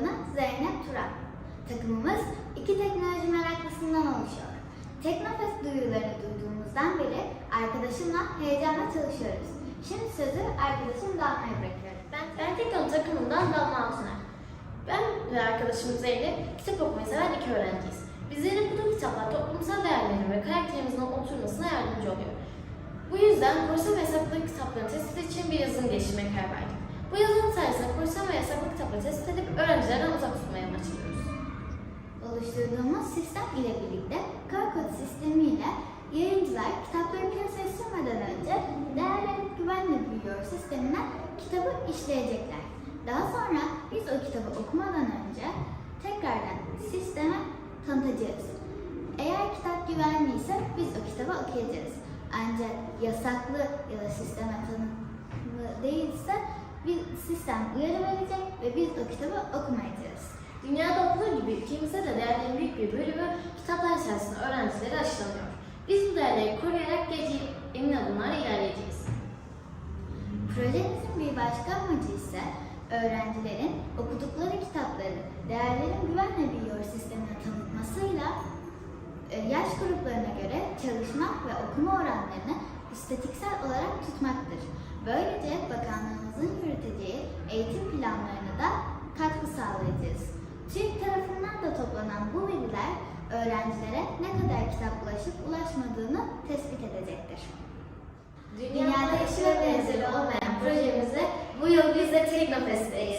adına Zeynep Turan. Takımımız iki teknoloji meraklısından oluşuyor. Teknofest duyurularını duyduğumuzdan beri arkadaşımla heyecanla çalışıyoruz. Şimdi sözü arkadaşım Damla'ya bırakıyorum. Ben, ben Teknon takımından Damla Altuner. Ben ve arkadaşım Zeynep kitap okumayı seven iki öğrenciyiz. Bizlerin bu kitaplar toplumsal değerlerin ve karakterimizin oturmasına yardımcı oluyor. Bu yüzden korsan ve yasaklı kitapların tespit için bir yazılım geliştirmeye karar verdik. Bu yazılım sayesinde korsan kitapları tespit edip öğrencilerden uzak tutmaya amaçlıyoruz. Oluşturduğumuz sistem ile birlikte kod sistemiyle yayıncılar kitapları piyasaya sürmeden önce değerlenip güvenle büyüyor sistemine kitabı işleyecekler. Daha sonra biz o kitabı okumadan önce tekrardan sisteme tanıtacağız. Eğer kitap güvenliyse biz o kitabı okuyacağız. Ancak yasaklı ya da sisteme bir sistem uyarı verecek ve biz o kitabı okumayacağız. Dünyada olduğu gibi ülkemizde de değerlerin büyük bir bölümü kitaplar sayesinde öğrencilere aşılanıyor. Biz bu değerleri koruyarak geleceğe emin adımlarla ilerleyeceğiz. Projemizin bir başka amacı ise öğrencilerin okudukları kitapları değerlerin güvenle büyüyor sistemine tanıtmasıyla e, yaş gruplarına göre çalışma ve okuma oranlarını istatiksel olarak tutmaktır. Böylece sağlayacağız. TÜİK tarafından da toplanan bu veriler öğrencilere ne kadar kitap ulaşıp ulaşmadığını tespit edecektir. Dünyada eşi ve benzeri olmayan projemizde bu yıl biz de Teknofest'teyiz.